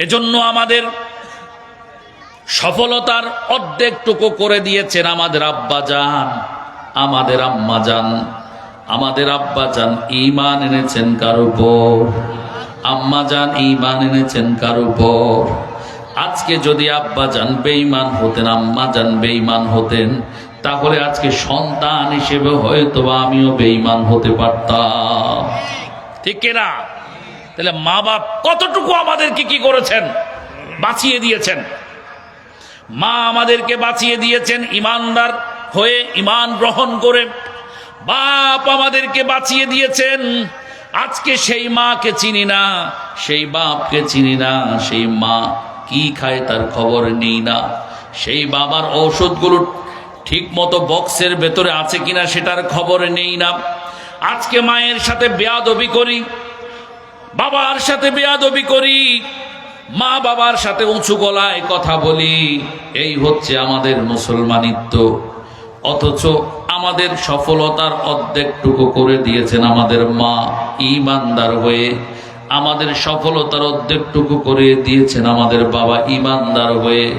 এজন্য আমাদের সফলতার অর্ধেকটুকু করে দিয়েছেন আমাদের আব্বা যান আমাদের আম্মা যান আমাদের আব্বা যান ইমান এনেছেন কার উপর? আম্মা যান ইমান এনেছেন কার উপর? আজকে যদি আব্বা যান বেঈমান হতেন, আম্মা যান বেঈমান হতেন, তাহলে আজকে সন্তান হিসেবে হয়তো আমিও বেঈমান হতে পারতাম। ঠিক কিনা? তাহলে মা বাপ কতটুকু আমাদেরকে কি করেছেন? বাঁচিয়ে দিয়েছেন। মা আমাদেরকে বাঁচিয়ে দিয়েছেন ইমানদার হয়ে ইমান গ্রহণ করে। বাপ আমাদেরকে বাঁচিয়ে দিয়েছেন। আজকে সেই মাকে চিনি না, সেই বাপকে চিনি না, সেই মা কি খায় তার খবর নেই না। সেই বাবার ঔষধগুলো ঠিক মতো বক্সের ভেতরে আছে কিনা সেটার খবর নেই না। আজকে মায়ের সাথে বেয়াদবি করি বাবার সাথে বেয়াদবি করি, মা বাবার সাথে উঁচু গলায় কথা বলি। এই হচ্ছে আমাদের মুসলমানিত্ব। অথচ আমাদের সফলতার অর্ধেকটুকু করে দিয়েছেন আমাদের মা ইমানদার হয়ে। আমাদের সফলতার অর্ধেকটুকু করে দিয়েছেন আমাদের বাবা ইমানদার হয়ে।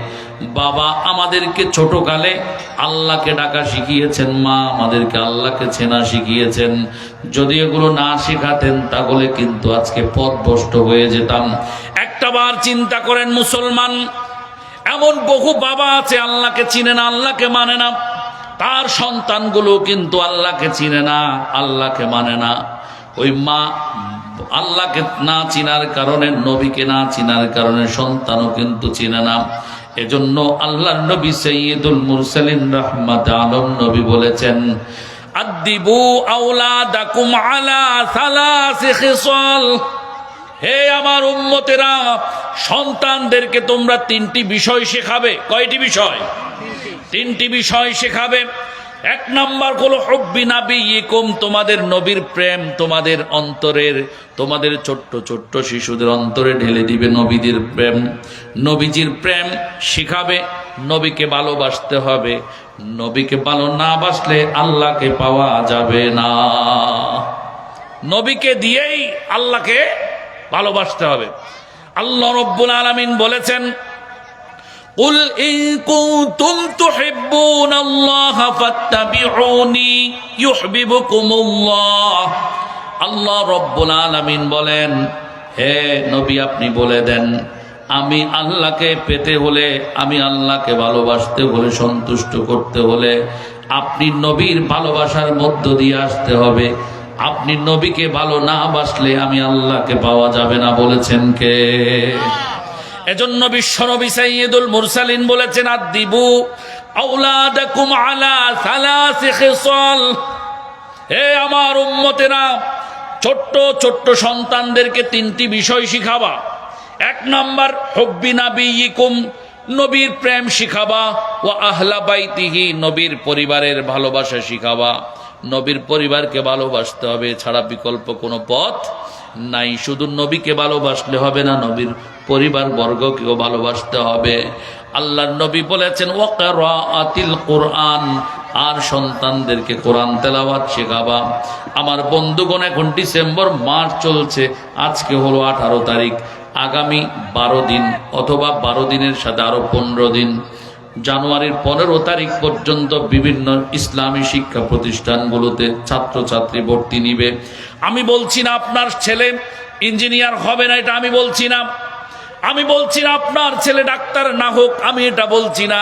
বাবা আমাদেরকে ছোটকালে আল্লাহকে ডাকা শিখিয়েছেন, মা আমাদেরকে আল্লাহকে চেনা শিখিয়েছেন। যদি এগুলো না শেখাতেন, তাহলে কিন্তু আজকে পথ পথভ্রষ্ট হয়ে যেতাম। একটা বার চিন্তা করেন মুসলমান, এমন বহু বাবা আছে আল্লাহকে চিনে না, আল্লাহকে মানে না। তার সন্তানগুলো কিন্তু আল্লাহকে চিনে না, আল্লাহকে মানে না। ওই মা আল্লাহকে না চিনার কারণে, নবীকে না চিনার কারণে সন্তানও কিন্তু চিনে না। এজন্য আল্লাহ নবী সৈয়দুল মুরসালিন রহমত আলম নবী বলেছেন আদিবু আউলাদাকুম আলা সালাসি খিসাল। হে আমার উম্মতেরা, সন্তানদেরকে তোমরা তিনটি বিষয় শেখাবে। কয়টি বিষয়? তিনটি বিষয় শেখাবে। এক নাম্বার হলো, হব্বি নাবি তোমাদের নবীর প্রেম তোমাদের অন্তরের, তোমাদের ছোট্ট ছোট্ট শিশুদের অন্তরে ঢেলে দিবে নবীদের প্রেম। নবীজির প্রেম শিখাবে, নবীকে ভালোবাসতে হবে। নবীকে ভালো না বাসলে আল্লাহকে পাওয়া যাবে না। নবীকে দিয়েই আল্লাহকে ভালোবাসতে হবে। আল্লাহ রব্বুল আলামিন বলেছেন قل إن كنتم تحبون الله فاتبعوني يحببكم الله আল্লাহ রব্বুল আলামিন বলেন হে নবী আপনি বলে দেন আমি আল্লাহকে পেতে হলে আমি আল্লাহকে ভালোবাসতে হলে সন্তুষ্ট করতে হলে আপনি নবীর ভালোবাসার মধ্য দিয়ে আসতে হবে আপনি নবীকে ভালো না বাসলে আমি আল্লাহকে পাওয়া যাবে না বলেছেন কে এজন্য বিশ্বনবী সাইয়্যিদুল মুরসালিন বলেছেন, আদিবু আওলাদাকুম আলা সালাসি খিসাল। হে আমার উম্মতেরা, ছোট্ট ছোট্ট সন্তানদেরকে তিনটি বিষয় শিখাবা। এক নাম্বার, হব্বি নাবিয়িকুম, নবীর প্রেম শিখাবা ও আহলা বাইতিহি, নবীর পরিবারের ভালোবাসা শিখাবা। নবীর পরিবারকে ভালোবাসতে হবে ছাড়া বিকল্প কোনো পথ নাই, শুধু নবীকে ভালোবাসলে হবে না, নবীর পরিবার বর্গকেও ভালোবাসতে হবে। আল্লাহর নবী বলেছেন আতিল কোরআন আর সন্তানদেরকে কোরআন তেলাওয়াত শেখাবা। আমার বন্ধুগণ, এখন ডিসেম্বর মাস চলছে, আজকে হলো আঠারো তারিখ। আগামী বারো দিন অথবা বারো দিনের সাথে আরও পনেরো দিন। জানুয়ারির পনেরো তারিখ পর্যন্ত বিভিন্ন ইসলামী শিক্ষা প্রতিষ্ঠানগুলোতে ছাত্রছাত্রী ভর্তি নিবে। আমি বলছি না আপনার ছেলে ইঞ্জিনিয়ার হবে না, এটা আমি বলছি না। আমি বলছি না আপনার ছেলে ডাক্তার না হোক, আমি এটা বলছি না।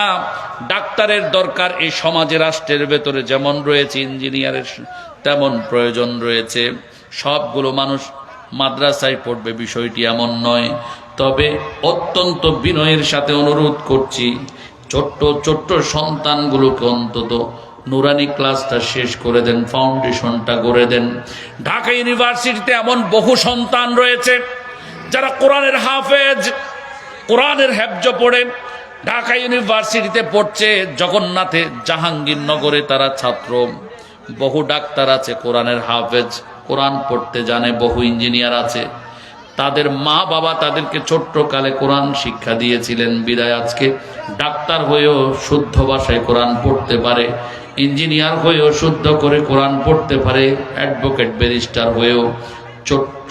ডাক্তারের দরকার এই সমাজে রাষ্ট্রের ভেতরে যেমন রয়েছে ইঞ্জিনিয়ারের তেমন প্রয়োজন রয়েছে। সবগুলো মানুষ মাদ্রাসায় পড়বে, বিষয়টি এমন নয়। তবে অত্যন্ত বিনয়ের সাথে অনুরোধ করছি ছোট্ট ছোট্ট সন্তানগুলোকে অন্তত নুরানি ক্লাসটা শেষ করে দেন, ফাউন্ডেশনটা করে দেন। ঢাকা ইউনিভার্সিটিতে এমন বহু সন্তান রয়েছে যারা কোরআনের হাফেজ, কোরআনের হেফজ পড়ে। ঢাকা ইউনিভার্সিটিতে পড়ছে জগন্নাথে জাহাঙ্গীরনগরে তারা ছাত্র। বহু ডাক্তার আছে কোরআনের হাফেজ, কোরআন পড়তে জানে, বহু ইঞ্জিনিয়ার আছে। তাদের মা বাবা তাদেরকে ছোট্ট কালে কোরআন শিক্ষা দিয়েছিলেন। বিদায় আজকে। ডাক্তার হয়েও শুদ্ধ ভাষায় কোরআন পড়তে পারে। ইঞ্জিনিয়ার হয়েও শুদ্ধ করে কোরআন পড়তে পারে। অ্যাডভোকেট ব্যারিস্টার হয়েও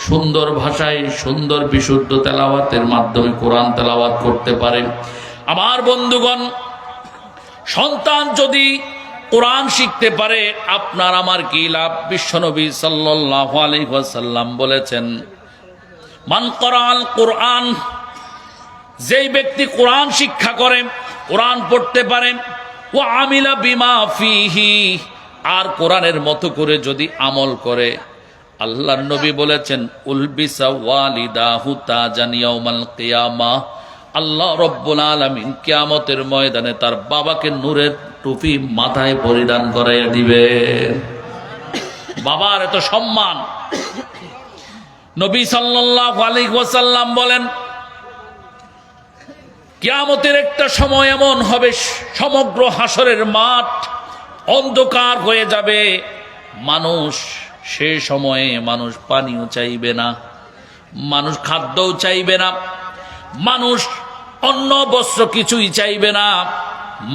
সুন্দর ভাষায় সুন্দর বিশুদ্ধ তেলাওয়াতের মাধ্যমে কোরআন তেলাওয়াত করতে পারে। আমার বন্ধুগণ, সন্তান যদি কোরআন শিখতে পারে, আপনার আমার কি লাভ? বিশ্বনবী সাল্লাহ আলহাসাল্লাম বলেছেন মান করাল কোরআন, যেই ব্যক্তি কোরআন শিক্ষা করে, কোরআন পড়তে পারে ও আমিলা বিমা ফিহি, আর কোরআনের মতো করে যদি আমল করে। আল্লাহ নবী বলেছেন, উলবিসা ওয়ালিদাহু তাজান ইয়াউমাল কিয়ামা। আল্লাহ রব্বুল আলামিন কিয়ামতের ময়দানে তার বাবাকে নূরের টুপি মাথায় পরিধান করাইয়া দিবে বাবার এত সম্মান নবী ওয়াসাল্লাম বলেন, কিয়ামতের একটা সময় এমন হবে, সমগ্র হাসরের মাঠ অন্ধকার হয়ে যাবে। মানুষ সে সময়ে মানুষ পানিও চাইবে না, মানুষ খাদ্যও চাইবে না, মানুষ অন্য বস্ত্র কিছুই চাইবে না,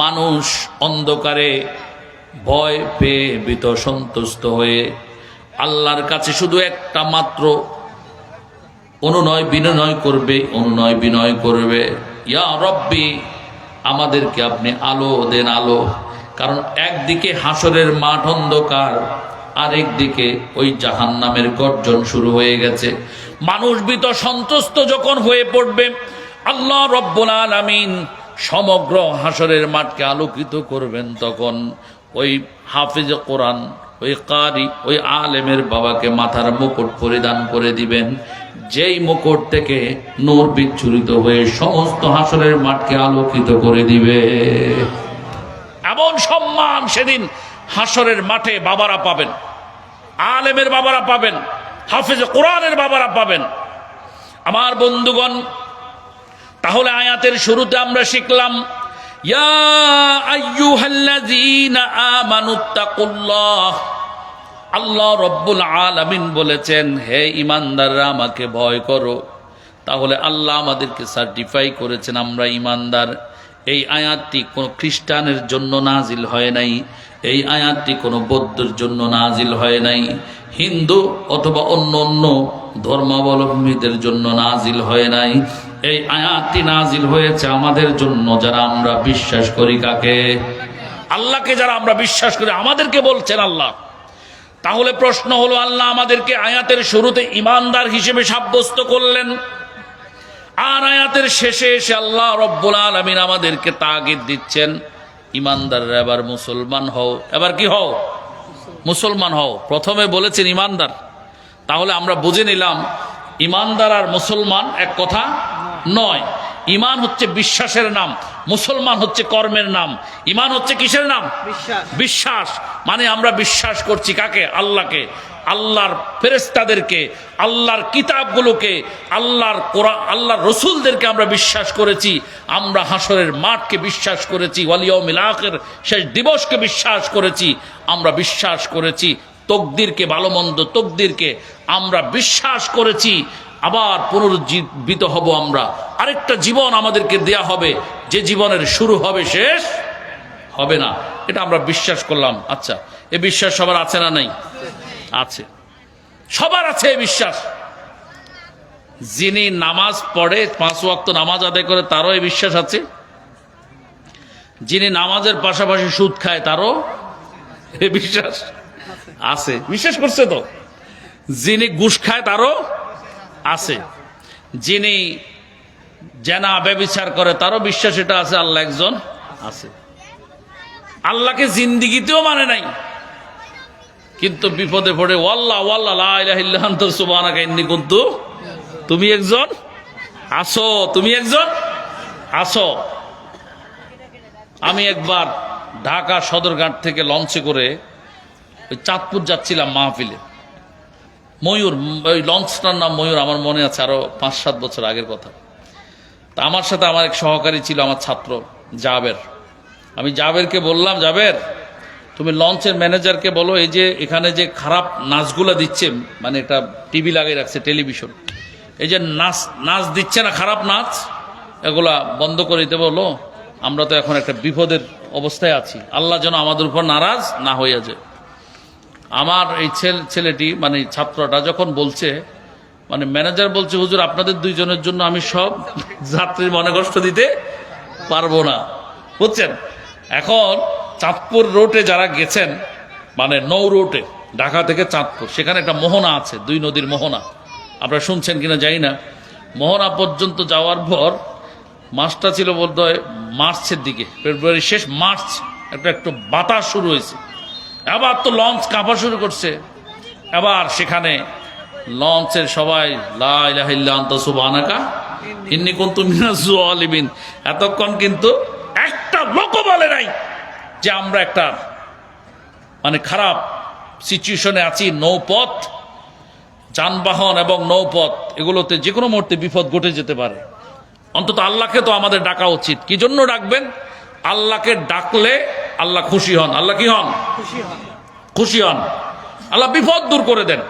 মানুষ অন্ধকারে ভয় পেয়ে ভীত সন্তুষ্ট হয়ে আল্লাহর কাছে শুধু একটা মাত্র অনুনয় বিনয় করবে, অনুনয় বিনয় করবে। ইয়া রব্বি, আমাদেরকে আপনি আলো দেন আলো। কারণ একদিকে হাসরের মাঠ অন্ধকার আরেক দিকে ওই জাহান নামের গর্জন শুরু হয়ে গেছে। মানুষ বিত সন্তুষ্ট যখন হয়ে পড়বে, আল্লাহ রব্বুল আলামিন সমগ্র হাসরের মাঠকে আলোকিত করবেন তখন। ওই হাফিজ কোরআন, ওই কারি, ওই আলেমের বাবাকে মাথার মুকুট পরিধান করে দিবেন। যেই মুকুট থেকে নূর বিচ্ছুরিত হয়ে সমস্ত হাসরের মাঠকে আলোকিত করে দিবে। এমন সম্মান সেদিন হাসরের মাঠে বাবারা পাবেন, আলেমের বাবারা পাবেন, হাফিজ কোরআনের বাবারা পাবেন। আমার বন্ধুগণ, তাহলে আয়াতের শুরুতে আমরা শিখলাম, ইয়া আইয়ুহাল্লাযীনা আমানুত্তাকুল্লাহ আল্লাহ রব্বুল আলামিন বলেছেন, হে ইমানদাররা আমাকে ভয় করো। তাহলে আল্লাহ আমাদেরকে সার্টিফাই করেছেন, আমরা ইমানদার এই আয়াতটি কোনো খ্রিস্টানের জন্য নাজিল হয় নাই। এই আয়াতটি কোনো বৌদ্ধের জন্য নাজিল হয় নাই। হিন্দু অথবা অন্য অন্য ধর্মাবলম্বীদের জন্য নাজিল হয় নাই। এই আয়াতটি নাজিল হয়েছে আমাদের জন্য, যারা আমরা বিশ্বাস করি কাকে? আল্লাহকে যারা আমরা বিশ্বাস করি, আমাদেরকে বলছেন আল্লাহ। তাহলে প্রশ্ন হলো, আল্লাহ আমাদেরকে আয়াতের শুরুতে ইমানদার হিসেবে সাব্যস্ত করলেন। আর আয়াতের শেষে এসে আল্লাহ রব্বুল আলমিন আমাদেরকে তাগিদ দিচ্ছেন, ইমানদাররা এবার মুসলমান হও। এবার কি হও? মুসলমান হও। প্রথমে বলেছেন ইমানদার। তাহলে আমরা বুঝে নিলাম, ইমানদার আর মুসলমান এক কথা নয়। ইমান হচ্ছে বিশ্বাসের নাম। মুসলমান হচ্ছে কর্মের নাম ইমান হচ্ছে কিসের নাম? বিশ্বাস। মানে আমরা বিশ্বাস করছি কাকে? আল্লাহকে। আল্লাহর ফেরেস্তাদেরকে আল্লাহর কিতাবগুলোকে আল্লাহর কোরআন আল্লাহর রসুলদেরকে আমরা বিশ্বাস করেছি। আমরা হাসরের মাঠকে বিশ্বাস করেছি ওয়ালিয়মিল আখের শেষ দিবসকে বিশ্বাস করেছি। আমরা বিশ্বাস করেছি তকদিরকে ভালো মন্দ তকদিরকে। আমরা বিশ্বাস করেছি আবার পুনরুজ্জীবিত হব আমরা। আরেকটা জীবন আমাদেরকে দেয়া হবে। যে জীবনের শুরু হবে, শেষ হবে না। এটা আমরা বিশ্বাস করলাম। আচ্ছা এ বিশ্বাস সবার আছে না নাই? আছে। সবার আছে এ বিশ্বাস। যিনি নামাজ পড়ে, পাঁচ ওয়াক্ত নামাজ আদায় করে, তারও এই বিশ্বাস আছে। যিনি নামাজের পাশাপাশি সুদ খায়, তারও এ বিশ্বাস আছে। বিশ্বাস করছে তো? যিনি ঘুষ খায়, তারও আছে। যিনি জেনা ব্যবিচার করে, তারও বিশ্বাস এটা আছে, আল্লাহ একজন আছে। আল্লাহকে জিন্দিগিতেও মানে নাই। কিন্তু বিপদে পড়ে, ওয়াল্লাহ ওয়াল্লাহ, লা ইলাহা ইল্লা আনতা সুবহানাকা ইন্নী তুমি একজন? আসো, তুমি একজন? আসো। আমি একবার ঢাকা সদরঘাট থেকে লঞ্চে করে ওই চাঁদপুর যাচ্ছিলাম মাহফিলে। ময়ূর, ওই লঞ্চটার নাম ময়ূর আমার মনে আছে আরও পাঁচ, সাত বছর আগের কথা। তা আমার সাথে আমার এক সহকারী ছিল, আমার ছাত্র, জাবের। আমি জাবেরকে বললাম, জাবের, তুমি লঞ্চের ম্যানেজারকে বলো, এই যে এখানে যে খারাপ নাচগুলো দিচ্ছে মানে এটা টিভি লাগিয়ে রাখছে, টেলিভিশন। এই যে নাচ নাচ দিচ্ছে না খারাপ নাচ, এগুলা বন্ধ করে দিতে বলো। আমরা তো এখন একটা বিপদের অবস্থায় আছি। আল্লাহ যেন আমাদের উপর নারাজ না হইয়া যায়। আমার এই ছেলে, ছেলেটি মানে ছাত্রটা যখন বলছে মানে ম্যানেজার বলছে, হুজুর, আপনাদের দুইজনের জন্য আমি সব যাত্রীর মনে কষ্ট দিতে পারব না। বুঝছেন? এখন চাঁদপুর রোডে যারা গেছেন মানে নৌ রোডে, ঢাকা থেকে চাঁদপুর, সেখানে একটা মোহনা আছে, দুই নদীর মোহনা। আপনারা শুনছেন কিনা জানি না। মোহনা পর্যন্ত যাওয়ার পর, মাসটা ছিল বলতে হয় মার্চের দিকে ফেব্রুয়ারি শেষ মার্চ, একটা একটু বাতাস শুরু হয়েছে। আবার তো লঞ্চ কাঁপা শুরু করছে। আবার সেখানে লঞ্চের সবাই জালিমিন এতক্ষণ কিন্তু একটা লোক বলে নাই যে আমরা একটা মানে খারাপ সিচুয়েশনে আছি, নৌপথ, যানবাহন এবং নৌপথ, এগুলোতে যে কোনো মুহূর্তে বিপদ ঘটে যেতে পারে। অন্তত আল্লাহকে তো আমাদের ডাকা উচিত। কি জন্য ডাকবেন? আল্লাহকে ডাকলে আল্লাহ খুশি হন। আল্লাহ কি হন? খুশি হন। আল্লাহ বিপদ দূর করে দেন।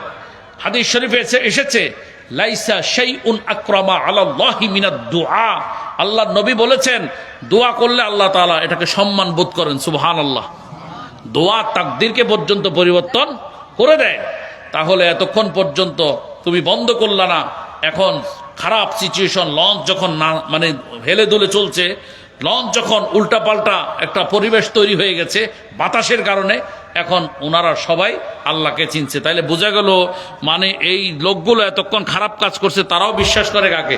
হাদিস শরীফে এসে- এসেছে লাইসা সেই উন আক্রমা আল্লাহি মিনাদ দোয়া আল্লাহ নবী বলেছেন দোয়া করলে আল্লাহ তাআলা এটাকে সম্মান বোধ করেন সুবহান আল্লাহ দোয়া তাকদিরকে পর্যন্ত পরিবর্তন করে দেয়। তাহলে এতক্ষণ পর্যন্ত তুমি বন্ধ করলা না। এখন খারাপ সিচুয়েশন লঞ্চ যখন না মানে হেলে দুলে চলছে লঞ্চ যখন উল্টাপাল্টা একটা পরিবেশ তৈরি হয়ে গেছে, বাতাসের কারণে, এখন ওনারা সবাই আল্লাহকে চিনছে। তাইলে বোঝা গেল মানে এই লোকগুলো এতক্ষণ খারাপ কাজ করছে, তারাও বিশ্বাস করে কাকে?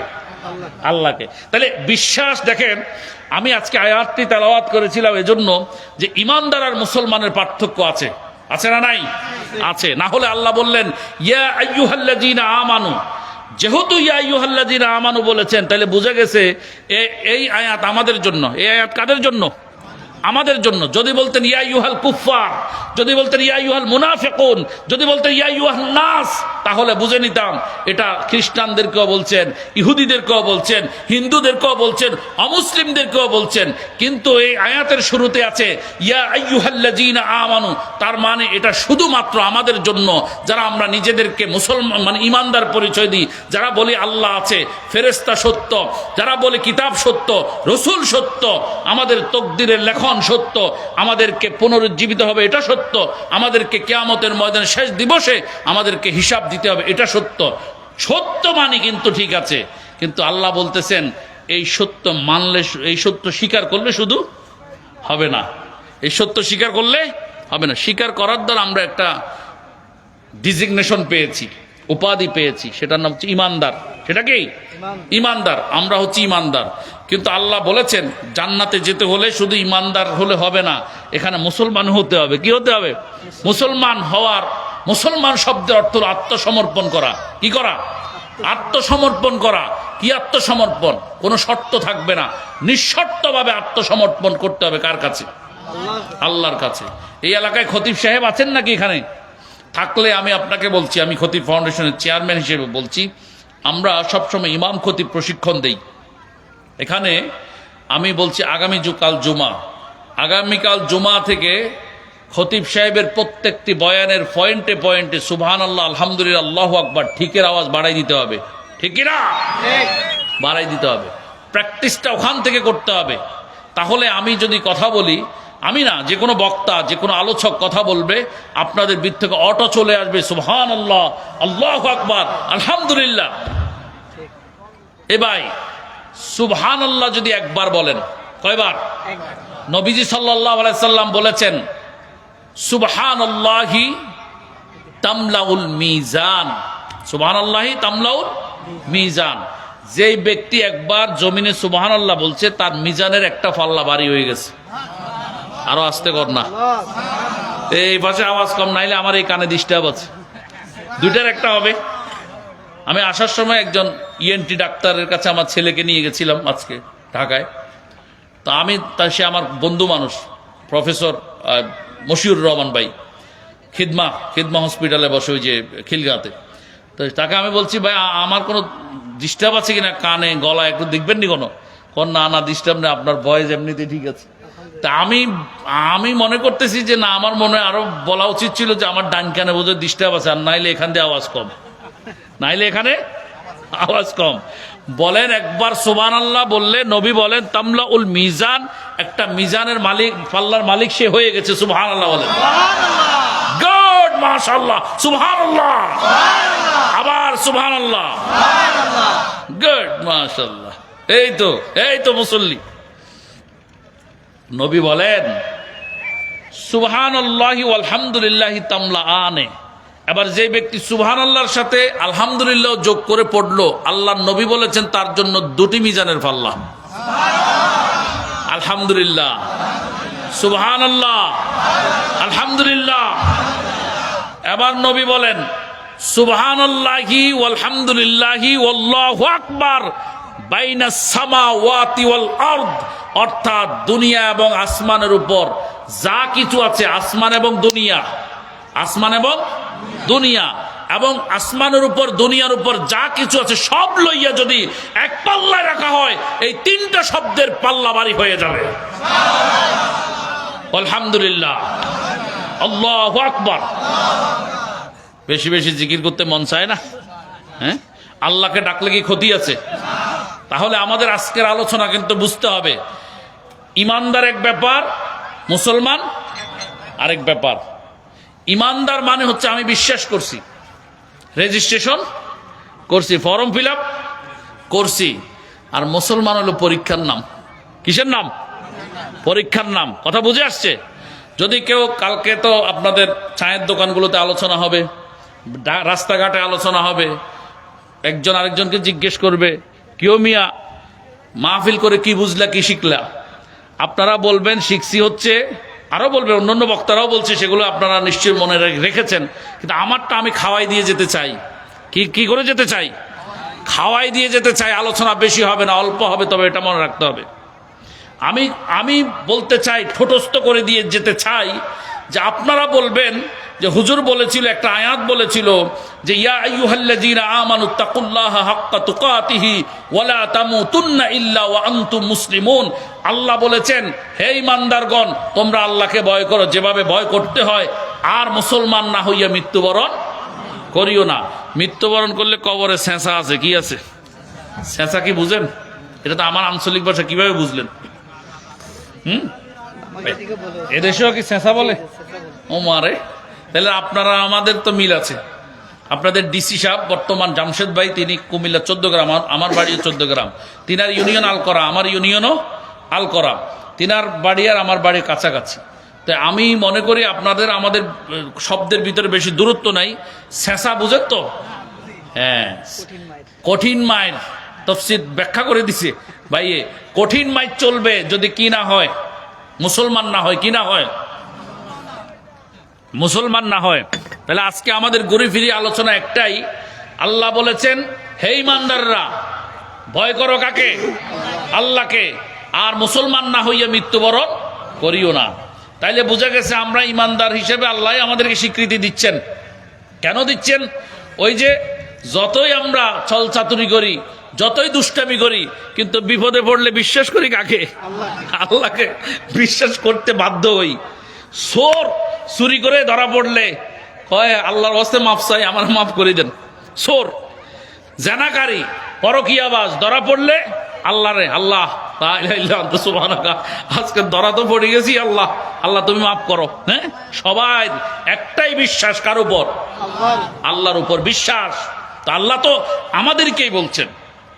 আল্লাহকে। তাহলে বিশ্বাস, দেখেন, আমি আজকে আয়াতটি তেলাওয়াত করেছিলাম এজন্য যে ইমানদার আর মুসলমানের পার্থক্য আছে। আছে না নাই? আছে। না হলে আল্লাহ বললেন, ইয়া আইয়ুহাল্লাযীনা আমানু যেহেতু ইয়া আইয়ুহাল্লাযীনা আমানু বলেছেন তাহলে বুঝে গেছে এই আয়াত আমাদের জন্য, এই আয়াত কাদের জন্য? আমাদের জন্য। যদি বলতেন, ইয়া ইউহাল কুফার যদি বলতেন, ইয়া ইউহাল মুনাফেকুন যদি বলতেন, ইয়া ইউহাল নাস তাহলে বুঝে নিতাম, এটা খ্রিস্টানদেরকেও বলছেন, ইহুদিদেরকেও বলছেন, হিন্দুদেরকেও বলছেন, অমুসলিমদেরকেও বলছেন। কিন্তু এই আয়াতের শুরুতে আছে, ইয়া আইয়ুহাল্লাযীনা আমানু তার মানে এটা শুধুমাত্র আমাদের জন্য। যারা আমরা নিজেদেরকে মুসলমান মানে ইমানদার পরিচয় দিই, যারা বলি আল্লাহ আছে ফেরেস্তা সত্য, যারা বলে কিতাব সত্য, রসুল সত্য, আমাদের তকদিরের লেখন সত্য। আমাদেরকে পুনরুজ্জীবিত হবে, এটা সত্য। আমাদেরকে কেয়ামতের ময়দানে শেষ দিবসে আমাদেরকে হিসাব দিতে হবে, এটা সত্য। সত্য মানি কিন্তু ঠিক আছে, কিন্তু আল্লাহ বলতেছেন, এই সত্য মানলে, এই সত্য স্বীকার করলে শুধু হবে না। এই সত্য স্বীকার করলে হবে না। স্বীকার করার দ্বারা আমরা একটা ডিজিগনেশন পেয়েছি। উপাধি পেয়েছি সেটার নাম হচ্ছে ইমানদার। সেটা কি? ইমানদার। আমরা হচ্ছি ইমানদার। কিন্তু আল্লাহ বলেছেন জান্নাতে যেতে হলে শুধু ইমানদার হলে হবে না এখানে মুসলমান হতে হবে। কি হতে হবে? মুসলমান হওয়ার মুসলমান শব্দের অর্থ আত্মসমর্পণ করা। কি করা? আত্মসমর্পণ করা। কি আত্মসমর্পণ? কোনো শর্ত থাকবে না। নিঃশর্তভাবে আত্মসমর্পণ করতে হবে কার কাছে। আল্লাহর কাছে। এই এলাকায় খতিব সাহেব আছেন নাকি এখানে? থাকলে আমি আপনাকে বলছি, আমি খতিব ফাউন্ডেশনের চেয়ারম্যান হিসেবে বলছি, আমরা সবসময় ইমাম খতিব প্রশিক্ষণ দেই। এখানে আমি বলছি আগামী কাল জুমা। আগামীকাল জুমা থেকে খতিব সাহেবের প্রত্যেকটি বয়ানের পয়েন্টে পয়েন্টে সুবহান আল্লাহ আলহামদুলিল্লাহ, আল্লাহ আকবার, ঠিকের আওয়াজ বাড়াই দিতে হবে। ঠিক কি না? বাড়াই দিতে হবে। প্র্যাকটিসটা ওখান থেকে করতে হবে। তাহলে আমি যদি কথা বলি আমি না, যে কোনো বক্তা, যে কোনো আলোচক কথা বলবে, আপনাদের বৃত্ত থেকে অটো চলে আসবে সুবহান আল্লাহ আল্লাহ আকবার, আলহামদুলিল্লাহ। এ ভাই সুবহান আল্লাহ যদি একবার বলেন, কয়বার? নবীজি সাল্লাহ সাল্লাম বলেছেন সুবহান আল্লাহি তামলাউল মিজান। সুবহান আল্লাহি তামলাউল মিজান। যেই ব্যক্তি একবার জমিনে সুবহান আল্লাহ বলছে, তার মিজানের একটা পাল্লা বাড়ি হয়ে গেছে। আরও আসতে কর না। এই পাশে আওয়াজ কম, নাইলে আমার এই কানে ডিস্টার্ব আছে। দুইটার একটা হবে। আমি আসার সময় একজন ইএনটি ডাক্তারের কাছে আমার ছেলেকে নিয়ে গেছিলাম আজকে ঢাকায়। তো আমি তা সে আমার বন্ধু মানুষ, প্রফেসর মশিউর রহমান ভাই। খিদমা খিদমা হসপিটালে বসে ওই যে খিলগাতে তো তাকে আমি বলছি, ভাই আমার কোনো ডিস্টার্ব আছে কিনা কানে, গলায়, একটু দেখবেন নি কোনো? কোন, না না ডিস্টার্ব নেই, আপনার ভয়েস এমনিতে ঠিক আছে। তা আমি আমি মনে করতেছি যে না আমার মনে আরও বলা উচিত ছিল যে আমার ডান কানে বোধহয় ডিস্টার্ব আছে আর নাইলে এখান দিয়ে আওয়াজ কম। নাইলে এখানে আওয়াজ কম। বলেন একবার সুবান আল্লাহ বললে নবী বলেন তামলা উল মিজান একটা মিজানের মালিক পাল্লার মালিক সে হয়ে গেছে সুবহান আল্লাহ বলেন গুড মাশাল্লাহ সুবহানাল্লাহ। আবার সুবহানাল্লাহ। গুড মাশাল্লাহ এই তো এই তো মুসল্লি। নবী বলেন, সুবহানাল্লাহি আলহামদুলিল্লাহি তামলা আনে এবার যে ব্যক্তি সুবহান আল্লাহর সাথে আলহামদুলিল্লাহ যোগ করে পড়ল আল্লাহ নবী বলেছেন তার জন্য দুটি মিজানের পাল্লা। আলহামদুলিল্লাহ। সুবহান আল্লাহ আলহামদুলিল্লাহ। এবার নবী বলেন সুবহান আল্লাহি আলহামদুলিল্লাহি ওয়াল্লাহু আকবার। বাইনা সামাওয়াতি ওয়াল আরদ, অর্থাৎ দুনিয়া এবং আসমানের উপর যা কিছু আছে আসমান এবং দুনিয়া, আসমান এবং দুনিয়া, এবং আসমানের উপর, দুনিয়ার উপর যা কিছু আছে সব লইয়া যদি এক পাল্লায় রাখা হয়, এই তিনটা শব্দের পাল্লা বাড়ি হয়ে যাবে। আলহামদুলিল্লাহ। আল্লাহ আকবর। বেশি বেশি জিকির করতে মন চায় না? হ্যাঁ? আল্লাহকে ডাকলে কি ক্ষতি আছে? তাহলে আমাদের আজকের আলোচনা কিন্তু বুঝতে হবে। ইমানদার এক ব্যাপার, মুসলমান আরেক ব্যাপার। ইমানদার মানে হচ্ছে আমি বিশ্বাস করছি রেজিস্ট্রেশন করছি ফর্ম ফিল করছি। আর মুসলমান হলো পরীক্ষার নাম। কিসের নাম? পরীক্ষার নাম। কথা বুঝে আসছে? যদি কেউ কালকে তো আপনাদের চায়ের দোকানগুলোতে আলোচনা হবে, রাস্তাঘাটে আলোচনা হবে, একজন আরেকজনকে জিজ্ঞেস করবে কেউ মিয়া, মাহফিল করে কি বুঝলা, কি শিখলা? আপনারা বলবেন, শিখছি হচ্ছে আরও বলবে, অন্যান্য বক্তারাও বলছে, সেগুলো আপনারা নিশ্চয়ই মনে রেখেছেন। কিন্তু আমারটা আমি খাওয়াই দিয়ে যেতে চাই। কি কি করে যেতে চাই? খাওয়াই দিয়ে যেতে চাই, আলোচনা বেশি হবে না, অল্প হবে, তবে এটা মনে রাখতে হবে। আমি আমি বলতে চাই, ঠোঁটস্থ করে দিয়ে যেতে চাই যে আপনারা বলবেন যে হুজুর বলেছিল, একটা আয়াত বলেছিল যে, ইয়া ওয়া মুসলিমুন। আল্লাহ বলেছেন, হে ইমানদারগণ, তোমরা আল্লাহকে ভয় করো, যেভাবে ভয় করতে হয়, আর মুসলমান না হইয়া মৃত্যুবরণ করিও না। মৃত্যুবরণ করলে কবরে সেঁচা আছে, কি আছে? সেঁচা কি বুঝেন? এটা তো আমার আঞ্চলিক ভাষা, কীভাবে বুঝলেন? হুম? এদেশেও কি চেঁচা বলে? ও মারে তাহলে আপনারা আমাদের তো মিল আছে। আপনাদের ডিসি সাহেব বর্তমান জামশেদ ভাই তিনি কুমিল্লা চোদ্দ গ্রাম আমার- বাড়িও চোদ্দ গ্রাম। তিনার ইউনিয়ন আলকরা আমার ইউনিয়নও আলকরা তিনার বাড়ি আর আমার বাড়ির কাছাকাছি। তো আমি মনে করি আপনাদের আমাদের শব্দের ভিতরে বেশি দূরত্ব নাই। শেষা বুঝেন তো? হ্যাঁ। কঠিন মাইল। তফসিদ ব্যাখ্যা করে দিছে। ভাইয়ে কঠিন মাইল চলবে যদি কি না হয় মুসলমান না হয় কি না হয়? মুসলমান না হয়। তাহলে আজকে আমাদের ঘুরে ফিরি আলোচনা একটাই। আল্লাহ বলেছেন, হে ইমানদাররা, ভয় করো কাকে? আল্লাহকে। আর মুসলমান না হইয়া মৃত্যুবরণ করিও না। তাইলে বোঝা গেছে, আমরা ইমানদার হিসেবে আল্লাহ আমাদেরকে স্বীকৃতি দিচ্ছেন। কেন দিচ্ছেন? ওই যে যতই আমরা ছল চাতুরি করি, যতই দুষ্টামি করি, কিন্তু বিপদে পড়লে বিশ্বাস করি কাকে? আল্লাহকে বিশ্বাস করতে বাধ্য হই। সোর চুরি করে ধরা পড়লে কয় আল্লাহর হস্তে মাফ চাই আমার মাফ করে দেন। সোর। জেনাকারী পরকিয়াবাজ ধরা পড়লে আল্লাহ রে আল্লাহ আজকে ধরা তো পড়ে গেছি আল্লাহ আল্লাহ তুমি মাফ করো হ্যাঁ? সবাই একটাই বিশ্বাস কার উপর? আল্লাহর উপর বিশ্বাস। তো আল্লাহ তো আমাদেরকেই বলছেন।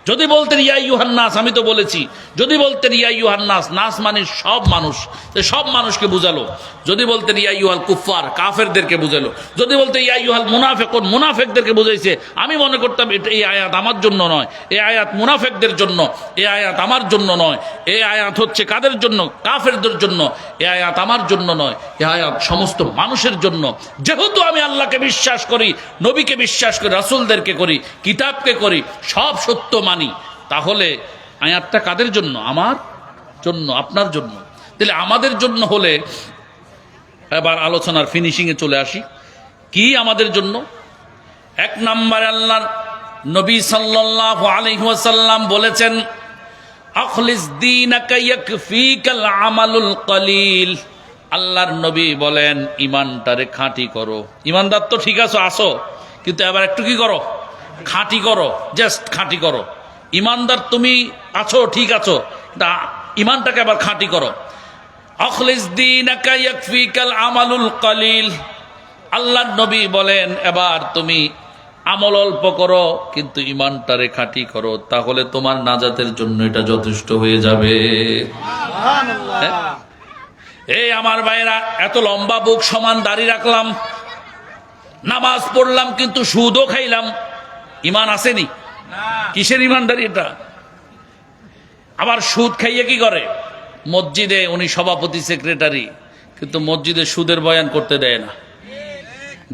যদি বলতেন, ইয়া ইউহান নাস আমি তো বলেছি। যদি বলতেন, ইয়া ইউহান নাস মানে সব মানুষ। সব মানুষকে বুঝালো। যদি বলতেন, ইয়া ইউহাল কুফার কাফেরদেরকে বুঝালো। যদি বলতেন, ইয়া ইউহাল মুনাফেকুন মুনাফেকদেরকে বুঝাইছে। আমি মনে করতাম, এটা এই আয়াত আমার জন্য নয়। এই আয়াত মুনাফেকদের জন্য। এই আয়াত আমার জন্য নয়। এই আয়াত হচ্ছে কাদের জন্য? কাফেরদের জন্য। এ আয়াত আমার জন্য নয়। এ আয়াত সমস্ত মানুষের জন্য। যেহেতু আমি আল্লাহকে বিশ্বাস করি, নবীকে বিশ্বাস করি, রাসুলদেরকে করি, কিতাবকে করি, সব সত্য মানি তাহলে আয়াতটা কাদের জন্য? আমার জন্য, আপনার জন্য। তাহলে আমাদের জন্য হলে এবার আলোচনার ফিনিশিংয়ে চলে আসি। কি আমাদের জন্য? এক নম্বরে আল্লাহর নবী সাল্লাল্লাহু আলাইহি ওয়াসাল্লাম বলেছেন, আখলিস আমালুল কলিল। আল্লাহর নবী বলেন, ইমানটারে খাঁটি করো। ইমানদার তো ঠিক আছো, আসো। কিন্তু এবার একটু কি করো? খাঁটি করো জাস্ট খাঁটি করো। ইমানদার তুমি আছো ঠিক আছো। তা ইমানটাকে আবার খাঁটি করো। আখলিস দীনাকা ইয়াকফিকাল আমালুল কলিল। আল্লাহ নবী বলেন এবার তুমি আমল অল্প করো কিন্তু ইমানটারে খাঁটি করো তাহলে তোমার নাজাতের জন্য এটা যথেষ্ট হয়ে যাবে। হ্যাঁ? এই আমার ভাইয়েরা এত লম্বা বুক সমান দাড়ি রাখলাম। নামাজ পড়লাম কিন্তু সুদও খাইলাম। ইমান আসেনি। কিসের ইমানদারি এটা? আবার সুদ খাইয়ে কি করে? মসজিদে উনি সভাপতি, সেক্রেটারি, কিন্তু মসজিদে সুদের বয়ান করতে দেয় না।